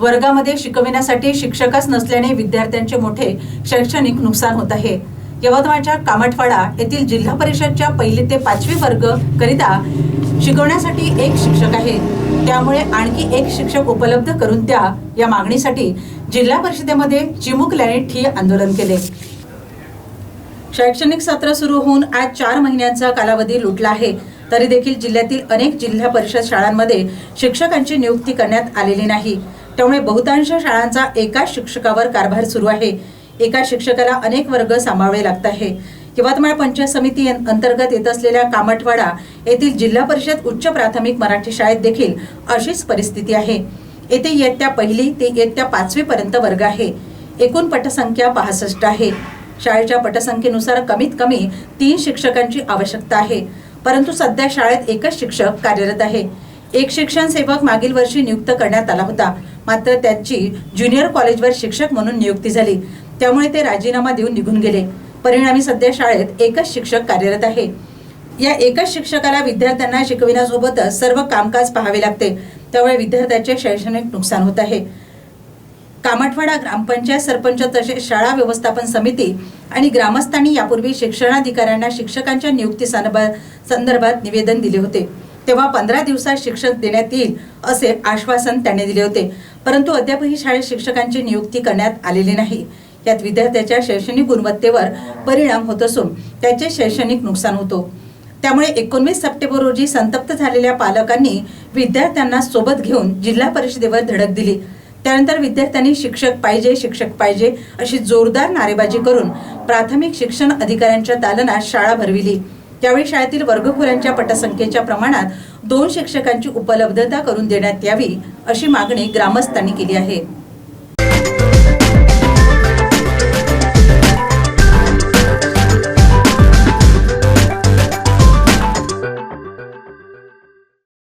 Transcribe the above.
वर्गामध्ये शिकविण्यासाठी शिक्षकच नसल्याने विद्यार्थ्यांचे मोठे शैक्षणिक नुकसान होत आहे. यवतमाळच्या कामठवाडा येथील जिल्हा परिषदच्या पहिली ते पाचवी वर्ग करिता शिकवण्यासाठी एक शिक्षक आहे. त्यामुळे आणखी एक शिक्षक उपलब्ध करून द्या या मागणीसाठी जिल्हा परिषदेमध्ये चिमुकल्याने ठिय आंदोलन केले. शैक्षणिक सत्र सुरू होऊन आज चार महिन्यांचा कालावधी लुटला आहे. तरी देखील जिल्ह्यातील अनेक जिल्हा परिषद शाळांमध्ये शिक्षकांची नियुक्ती करण्यात आलेली नाही. त्यामुळे बहुतांश शाळांचा एकाच शिक्षकावर कारभार सुरू आहे. एका शिक्षकाला अनेक वर्ग सांभाळावे लागत आहे. यवतमाळ पंचायत समिती अंतर्गत येत असलेल्या कामठवाडा येथील जिल्हा परिषद उच्च प्राथमिक मराठी शाळेत देखील अशीच परिस्थिती आहे. येथे इयत्ता पहिली ते इयत्ता पाचवीपर्यंत वर्ग आहे. एकूण पटसंख्या पासष्ट आहे. शाळेच्या पटसंख्येनुसार कमीत कमी तीन शिक्षकांची आवश्यकता आहे. परंतु सध्या शाळेत एकच शिक्षक कार्यरत आहे. एक शिक्षण सेवक मागील वर्षी नियुक्त करण्यात आला होता. मात्र त्यांची ज्युनियर कॉलेजवर शिक्षक म्हणून नियुक्ती झाली. त्यामुळे ते राजीनामा देऊन निघून गेले. परिणामी सध्या शाळेत एकच शिक्षक कार्यरत आहे. या एकच शिक्षकाला विद्यार्थ्यांना शिकविण्यासोबतच सर्व कामकाज पाहावे लागते. त्यामुळे विद्यार्थ्याचे शैक्षणिक नुकसान होत आहे. कामठवाडा ग्रामपंचायत सरपंच तसेच शाळा व्यवस्थापन समिती आणि ग्रामस्थांनी यापूर्वी शिक्षणाधिकाऱ्यांना शिक्षकांच्या नियुक्ती संदर्भात निवेदन दिले होते. तेव्हा पंधरा दिवसात शिक्षक देण्यात येईल असे आश्वासन त्यांनी दिले होते. परंतु अद्यापही शाळेत शिक्षकांची नियुक्ती करण्यात आलेली नाही. यात विद्यार्थ्याच्या शैक्षणिक गुणवत्तेवर परिणाम होत असून त्याचे शैक्षणिक नुकसान होतो. त्यामुळे एकोणवीस सप्टेंबर रोजी संतप्त झालेल्या पालकांनी विद्यार्थ्यांना सोबत घेऊन जिल्हा परिषदेवर धडक दिली. त्यानंतर विद्यार्थ्यांनी शिक्षक पाहिजे शिक्षक पाहिजे अशी जोरदार नारेबाजी करून प्राथमिक शिक्षण अधिकाऱ्यांच्या दालनात शाळा भरविली. त्यावेळी शाळेतील वर्गखोऱ्यांच्या पटसंख्येच्या प्रमाणात दोन शिक्षकांची उपलब्धता करून देण्यात यावी अशी मागणी ग्रामस्थांनी केली आहे.